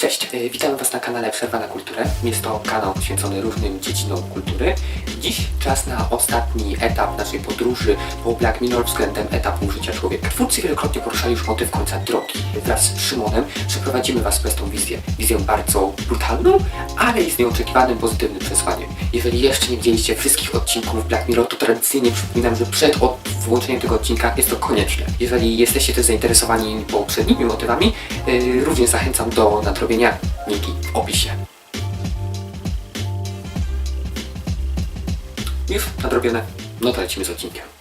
Cześć, e, witamy Was na kanale Przerwa na Kulturę. Jest to kanał poświęcony różnym dziedzinom kultury. Dziś czas na ostatni etap naszej podróży po Black Mirror względem etapu życia człowieka. Twórcy wielokrotnie poruszali już motyw końca drogi. Wraz z Szymonem przeprowadzimy Was przez tą wizję. Wizję bardzo brutalną, ale i z nieoczekiwanym pozytywnym przesłaniem. Jeżeli jeszcze nie widzieliście wszystkich odcinków Black Mirror, to tradycyjnie przypominam, że przed od włączeniem tego odcinka jest to konieczne. Jeżeli jesteście też zainteresowani poprzednimi motywami, yy, również zachęcam do nadrobienia linki w opisie. Już nadrobione, no to lecimy z odcinkiem.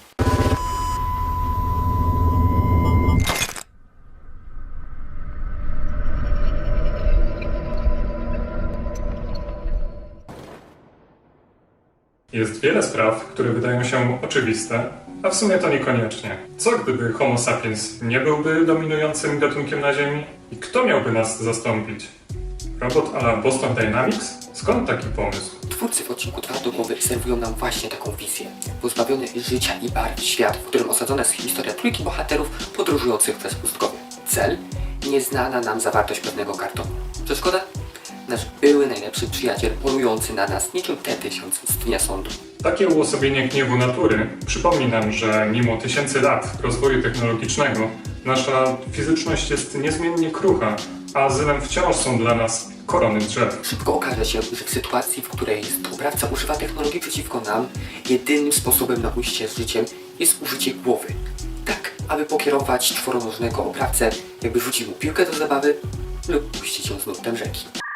Jest wiele spraw, które wydają się oczywiste, a w sumie to niekoniecznie. Co gdyby Homo sapiens nie byłby dominującym gatunkiem na Ziemi? I kto miałby nas zastąpić? Robot a la Boston Dynamics? Skąd taki pomysł? Twórcy w odcinku Dwa do głowy serwują nam właśnie taką wizję. Pozbawiony życia i barw świat, w którym osadzona jest historia trójki bohaterów podróżujących przez pustkowie. Cel? Nieznana nam zawartość pewnego kartonu. Przeszkoda? Nasz były najlepszy przyjaciel polujący na nas niczym T-1000 z dnia sądu. Takie uosobienie gniewu natury przypomni nam, że mimo tysięcy lat rozwoju technologicznego nasza fizyczność jest niezmiennie krucha, a zylem wciąż są dla nas korony drzew. Szybko okaże się, że w sytuacji, w której oprawca używa technologii przeciwko nam, jedynym sposobem na ujście z życiem jest użycie głowy. Tak, aby pokierować czworonożnego oprawcę, jakby rzucił mu piłkę do zabawy lub puścić ją z nurtem rzeki.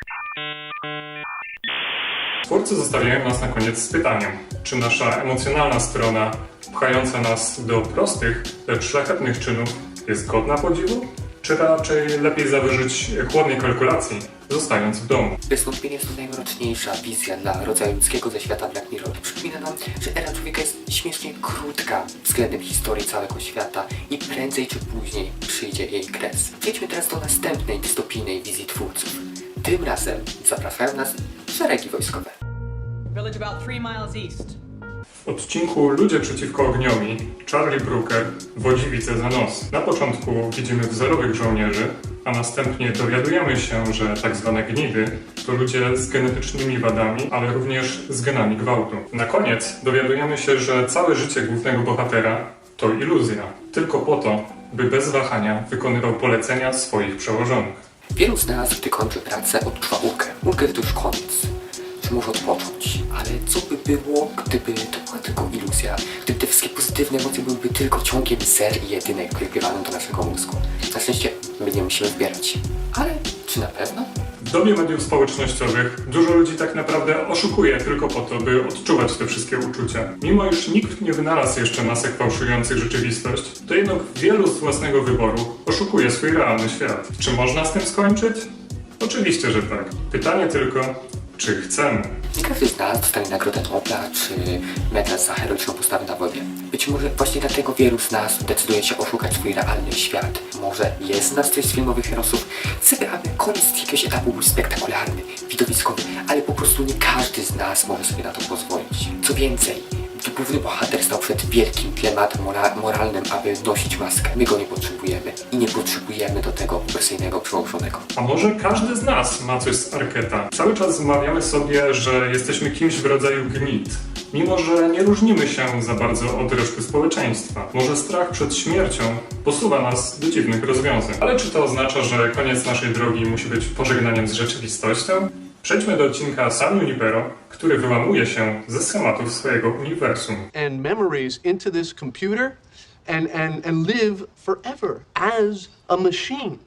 Twórcy zostawiają nas na koniec z pytaniem, czy nasza emocjonalna strona, pchająca nas do prostych, lecz szlachetnych czynów, jest godna podziwu? Czy raczej lepiej zawyżyć chłodnej kalkulacji, zostając w domu? Jest to najmroczniejsza wizja dla rodzaju ludzkiego ze świata Black Mirror. Przypomina nam, że era człowieka jest śmiesznie krótka względem historii całego świata i prędzej czy później przyjdzie jej kres. Przejdźmy teraz do następnej dystopijnej wizji twórców. Tym razem zapraszają nas szeregi wojskowe. Village about three miles east. W odcinku Ludzie przeciwko ogniowi Charlie Brooker wodzi wice za nos. Na początku widzimy wzorowych żołnierzy, a następnie dowiadujemy się, że tak zwane gnidy to ludzie z genetycznymi wadami, ale również z genami gwałtu. Na koniec dowiadujemy się, że całe życie głównego bohatera to iluzja, tylko po to, by bez wahania wykonywał polecenia swoich przełożonych. Wielu z nas, gdy kończy pracę, odczuwa ulgę. Ulgę to już koniec. Może odpocząć? Ale co by było, gdyby to była tylko iluzja? Gdyby te wszystkie pozytywne emocje byłyby tylko ciągiem zer i jedynek wykrywanym do naszego mózgu. Na szczęście my nie musimy zbierać. Ale czy na pewno? W dobie mediów społecznościowych dużo ludzi tak naprawdę oszukuje tylko po to, by odczuwać te wszystkie uczucia. Mimo iż nikt nie wynalazł jeszcze masek fałszujących rzeczywistość, to jednak wielu z własnego wyboru oszukuje swój realny świat. Czy można z tym skończyć? Oczywiście, że tak. Pytanie tylko, czy chcemy? Każdy z nas dostanie nagrodę Nobla czy medal za heroiczną postawę na wojnie. Być może właśnie dlatego wielu z nas decyduje się oszukać swój realny świat. Może jest z nas ktoś z filmowych herosów. Chcemy, aby koniec jakiegoś etapu był spektakularny, widowiskowy, ale po prostu nie każdy z nas może sobie na to pozwolić. Co więcej, główny bohater stał przed wielkim dilematem mora moralnym, aby nosić maskę. My go nie potrzebujemy i nie potrzebujemy do tego opresyjnego przełożonego. A może każdy z nas ma coś z Arketa? Cały czas wmawiamy sobie, że jesteśmy kimś w rodzaju gnit. Mimo, że nie różnimy się za bardzo od reszty społeczeństwa. Może strach przed śmiercią posuwa nas do dziwnych rozwiązań. Ale czy to oznacza, że koniec naszej drogi musi być pożegnaniem z rzeczywistością? Przejdźmy do odcinka San Junipero, który wyłamuje się ze schematów swojego uniwersum. and memories into this computer and, and, and live forever as a machine.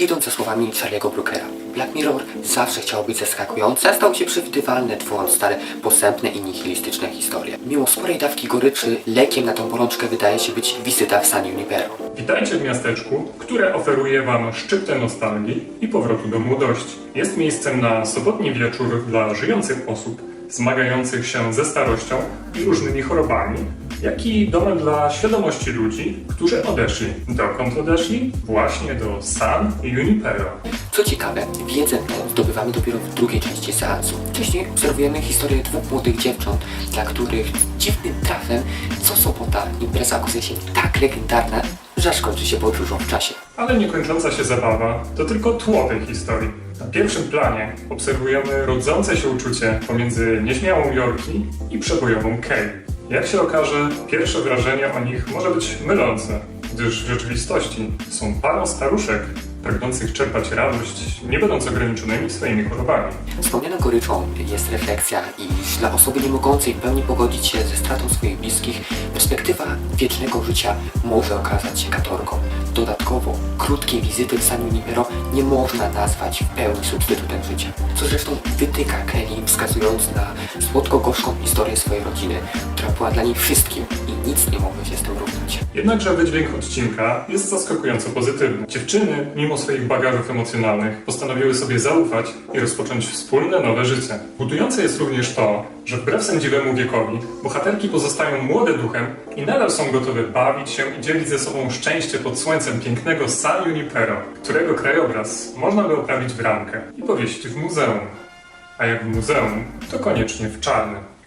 Idąc za słowami Charlie'ego Brookera, Black Mirror zawsze chciał być zaskakujący, a stał się przewidywalny, tworząc stare, posępne i nihilistyczne historie. Mimo sporej dawki goryczy, lekiem na tą bolączkę wydaje się być wizyta w San Junipero. Witajcie w miasteczku, które oferuje Wam szczyptę nostalgii i powrotu do młodości. Jest miejscem na sobotni wieczór dla żyjących osób, zmagających się ze starością i różnymi chorobami, jak i domem dla świadomości ludzi, którzy odeszli. Dokąd odeszli? Właśnie do San Junipero. Co ciekawe, wiedzę tę zdobywamy dopiero w drugiej części seansu. Wcześniej obserwujemy historię dwóch młodych dziewcząt, dla których dziwnym trafem co sobota impreza okazuje się tak legendarna, że aż kończy się podróżą w czasie. Ale niekończąca się zabawa to tylko tło tej historii. Na pierwszym planie obserwujemy rodzące się uczucie pomiędzy nieśmiałą Yorki i przebojową Kay. Jak się okaże, pierwsze wrażenie o nich może być mylące, gdyż w rzeczywistości są parą staruszek pragnących czerpać radość, nie będąc ograniczonymi swoimi chorobami. Wspomnianą goryczą jest refleksja, iż dla osoby nie mogącej w pełni pogodzić się ze stratą swoich bliskich, perspektywa wiecznego życia może okazać się katorgą. Dodatkowo, krótkiej wizyty w San Junipero nie można nazwać w pełni substytutem życia, co zresztą wytyka Kelly, wskazując na słodko-gorzką historię swojej rodziny, która była dla niej wszystkim i nic nie mogło się z tym równać. Jednakże wydźwięk odcinka jest zaskakująco pozytywny. Dziewczyny, mimo swoich bagażów emocjonalnych, postanowiły sobie zaufać i rozpocząć wspólne nowe życie. Budujące jest również to, że wbrew sędziwemu wiekowi, bohaterki pozostają młode duchem i nadal są gotowe bawić się i dzielić ze sobą szczęście pod słońcem pięknego San Junipero, którego krajobraz można by oprawić w ramkę i powiesić w muzeum. A jak w muzeum, to koniecznie w czarnym.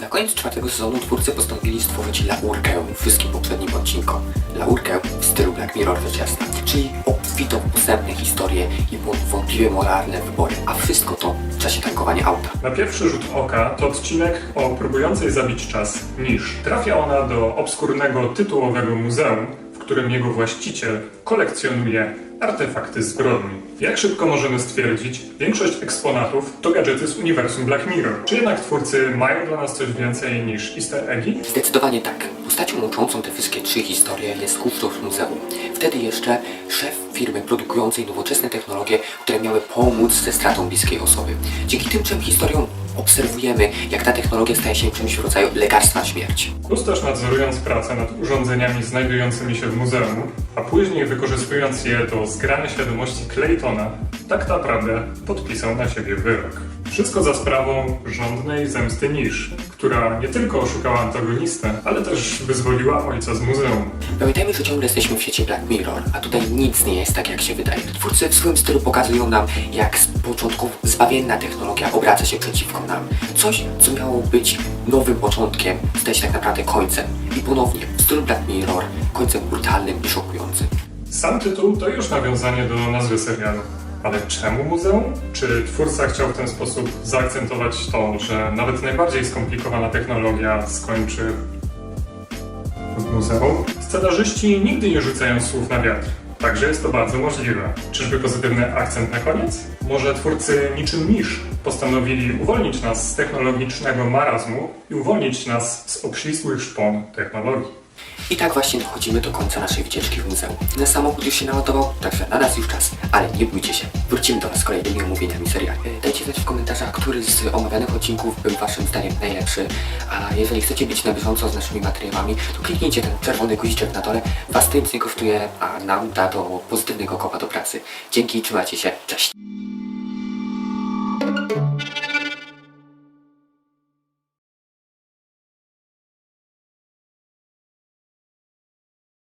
Na koniec czwartego sezonu twórcy postanowili stworzyć laurkę wszystkim poprzednim odcinkom. Laurkę w stylu Black Mirror rzecz jasna, czyli obfitą posępne historie i wątpliwie moralne wybory, a wszystko to w czasie tankowania auta. Na pierwszy rzut oka to odcinek o próbującej zabić czas Nisz. Trafia ona do obskurnego tytułowego muzeum, którym jego właściciel kolekcjonuje artefakty zbrodni. Jak szybko możemy stwierdzić, większość eksponatów to gadżety z uniwersum Black Mirror. Czy jednak twórcy mają dla nas coś więcej niż easter eggi? Zdecydowanie tak. Postacią łączącą te wszystkie trzy historie jest kustosz muzeum. Wtedy jeszcze szef firmy produkującej nowoczesne technologie, które miały pomóc ze stratą bliskiej osoby. Dzięki tym trzem historiom obserwujemy, jak ta technologia staje się czymś w rodzaju lekarstwa śmierci. Kustosz nadzorując pracę nad urządzeniami znajdującymi się w muzeum, a później wykorzystując je do zgrania świadomości Claytona, tak naprawdę podpisał na siebie wyrok. Wszystko za sprawą żądnej zemsty Nisz, która nie tylko oszukała antagonistę, ale też wyzwoliła ojca z muzeum. Pamiętajmy, że ciągle jesteśmy w świecie Black Mirror, a tutaj nic nie jest tak, jak się wydaje. Twórcy w swoim stylu pokazują nam, jak z początku zbawienna technologia obraca się przeciwko nam. Coś, co miało być nowym początkiem, staje się tak naprawdę końcem. I ponownie, w stylu Black Mirror, końcem brutalnym i szokującym. Sam tytuł to już nawiązanie do nazwy serialu. Ale czemu muzeum? Czy twórca chciał w ten sposób zaakcentować to, że nawet najbardziej skomplikowana technologia skończy w muzeum? Scenarzyści nigdy nie rzucają słów na wiatr. Także jest to bardzo możliwe. Czyżby pozytywny akcent na koniec? Może twórcy niczym niż postanowili uwolnić nas z technologicznego marazmu i uwolnić nas z obścisłych szpon technologii. I tak właśnie dochodzimy do końca naszej wycieczki w muzeum. Nasz samochód już się naładował, także na nas już czas. Ale nie bójcie się, wrócimy do Was kolejnymi omówieniami seriali. E, Dajcie znać w komentarzach, który z omawianych odcinków był Waszym zdaniem najlepszy. A jeżeli chcecie być na bieżąco z naszymi materiałami, to kliknijcie ten czerwony guziczek na dole. Was to nic nie kosztuje, a nam da do pozytywnego kopa do pracy. Dzięki, trzymajcie się, cześć!